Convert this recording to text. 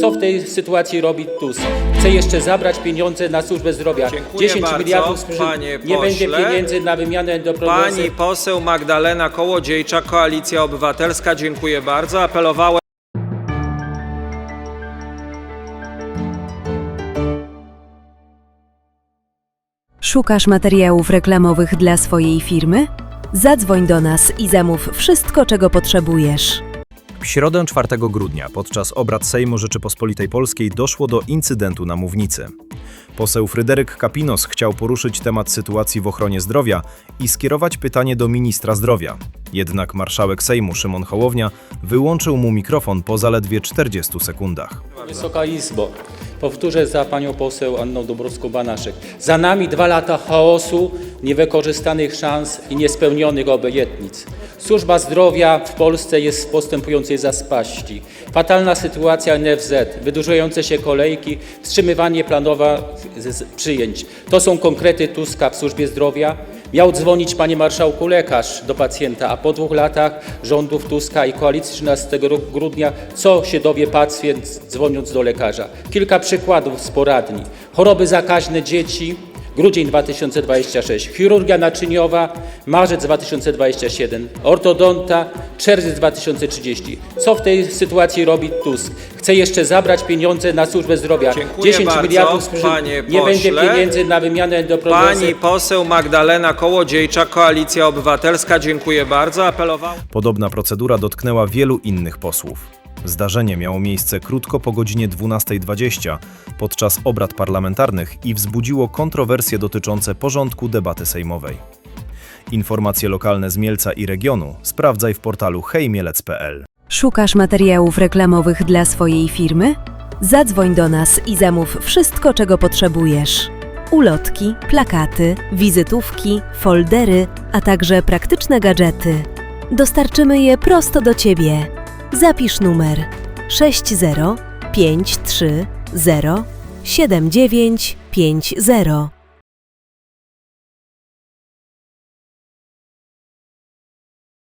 Co w tej sytuacji robi Tusk? Chce jeszcze zabrać pieniądze na służbę zdrowia. Dziękuję 10 bardzo, miliardów sprze- panie Nie będzie pieniędzy na wymianę endoprotezy. Pani poseł Magdalena Kołodziejczak, Koalicja Obywatelska, dziękuję bardzo. Apelowałem Szukasz materiałów reklamowych dla swojej firmy? Zadzwoń do nas i zamów wszystko, czego potrzebujesz. W środę 4 grudnia podczas obrad Sejmu Rzeczypospolitej Polskiej doszło do incydentu na mównicy. Poseł Fryderyk Kapinos chciał poruszyć temat sytuacji w ochronie zdrowia i skierować pytanie do ministra zdrowia. Jednak marszałek Sejmu Szymon Hołownia wyłączył mu mikrofon po zaledwie 40 sekundach. Wysoka Izbo, powtórzę za panią poseł Anną Dąbrowską-Banaszek. Za nami dwa lata chaosu, niewykorzystanych szans i niespełnionych obietnic. Służba zdrowia w Polsce jest w postępującej zaspaści. Fatalna sytuacja NFZ, wydłużające się kolejki, wstrzymywanie planowa z- z- przyjęć. To są konkrety Tuska w służbie zdrowia. Miał dzwonić, panie marszałku, lekarz do pacjenta, a po dwóch latach rządów Tuska i koalicji 13 grudnia, co się dowie pacjent dzwoniąc do lekarza? Kilka przykładów z poradni. Choroby zakaźne dzieci, grudzień 2026, chirurgia naczyniowa, marzec 2027, ortodonta, czerwiec 2030. Co w tej sytuacji robi Tusk? Chce jeszcze zabrać pieniądze na służbę zdrowia. Dziękuję 10 bardzo, miliardów panie Nie będzie pieniędzy na wymianę endoprotezy. pani poseł Magdalena Kołodziejczak, Koalicja Obywatelska, dziękuję bardzo. Apelowałem Podobna procedura dotknęła wielu innych posłów. Zdarzenie miało miejsce krótko po godzinie 12.20 podczas obrad parlamentarnych i wzbudziło kontrowersje dotyczące porządku debaty sejmowej. Informacje lokalne z Mielca i regionu sprawdzaj w portalu hejmielec.pl. Szukasz materiałów reklamowych dla swojej firmy? Zadzwoń do nas i zamów wszystko, czego potrzebujesz. Ulotki, plakaty, wizytówki, foldery, a także praktyczne gadżety. Dostarczymy je prosto do Ciebie. Zapisz numer 60530 7950.